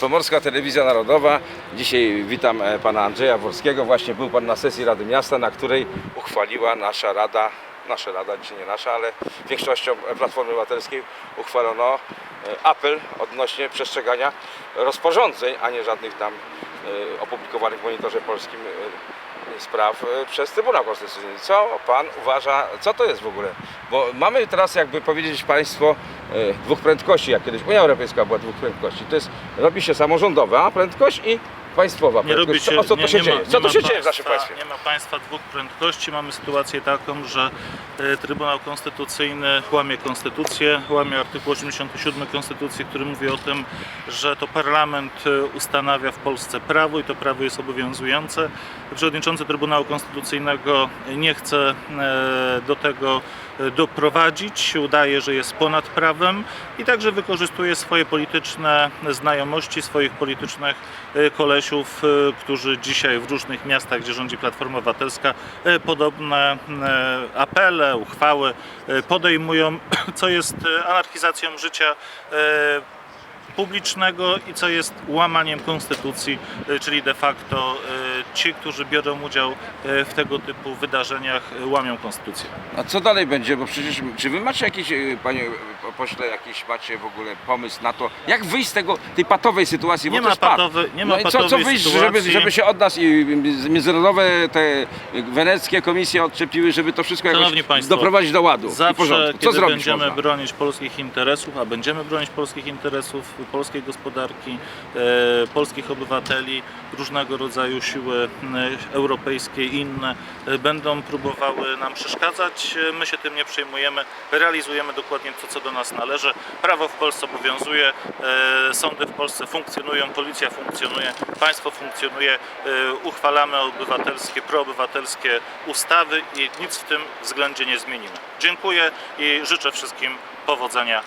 Pomorska Telewizja Narodowa. Dzisiaj witam e, pana Andrzeja Wolskiego. Właśnie był pan na sesji Rady Miasta, na której uchwaliła nasza Rada, nasza Rada, dzisiaj nie nasza, ale większością Platformy Obywatelskiej uchwalono e, apel odnośnie przestrzegania rozporządzeń, a nie żadnych tam e, opublikowanych w Monitorze Polskim spraw e, przez Trybunał Konstytucyjny. Co pan uważa, co to jest w ogóle? Bo mamy teraz jakby powiedzieć państwo e, dwóch prędkości, jak kiedyś Unia Europejska była dwóch prędkości. To jest, robi się samorządowa prędkość i państwowa Nie robi się, Co, co nie, to się nie dzieje? Ma, co to się dzieje w naszym państwa- państwie? Nie ma państwa dwóch prędkości. Mamy sytuację taką, że e, Trybunał Konstytucyjny łamie konstytucję, łamie artykuł 87 Konstytucji, który mówi o tym, że to parlament e, ustanawia w Polsce prawo i to prawo jest obowiązujące. Przewodniczący Trybunału Konstytucyjnego nie chce e, do tego doprowadzić, udaje, że jest ponad prawem i także wykorzystuje swoje polityczne znajomości, swoich politycznych e, kolesiów, którzy dzisiaj w różnych miastach, gdzie rządzi Platforma Obywatelska, e, podobne e, apele, uchwały e, podejmują, co jest anarchizacją życia publicznego i co jest łamaniem konstytucji, czyli de facto ci, którzy biorą udział w tego typu wydarzeniach, łamią konstytucję. A co dalej będzie? Bo przecież, czy wy macie jakiś, e, panie pośle, jakiś macie w ogóle pomysł na to, jak wyjść z tego, tej patowej sytuacji? Nie bo ma to jest pat. patowej- nie ma no i co, co wyjść, sytuacji. żeby, żeby się od nas i międzynarodowe, te weneckie komisje odczepiły, żeby to wszystko jakoś Państwo, doprowadzić do ładu i Zawsze, porządku. Co kiedy zrobić będziemy można? bronić polskich interesów, a będziemy bronić polskich interesów, polskiej gospodarki, e, polskich obywateli, różnego rodzaju siły europejskie i inne e, będą próbowały nam przeszkadzać. E, My się tym nie przejmujemy, realizujemy dokładnie to, co do nas należy. Prawo w Polsce obowiązuje, e, sądy w Polsce funkcjonują, policja funkcjonuje, państwo funkcjonuje, e, uchwalamy obywatelskie, proobywatelskie ustawy i nic w tym względzie nie zmienimy. Dziękuję i życzę wszystkim powodzenia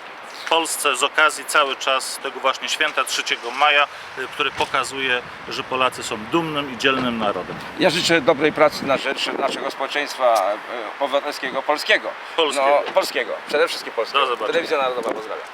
Polsce z okazji cały czas tego właśnie święta 3 maja, y, który pokazuje, że Polacy są dumnym i dzielnym narodem. Ja życzę dobrej pracy na rzecz naszego społeczeństwa e, obywatelskiego, polskiego. Polskiego. No, polskiego. Przede wszystkim polskiego. Do zobaczenia. Telewizja Narodowa pozdrawiam.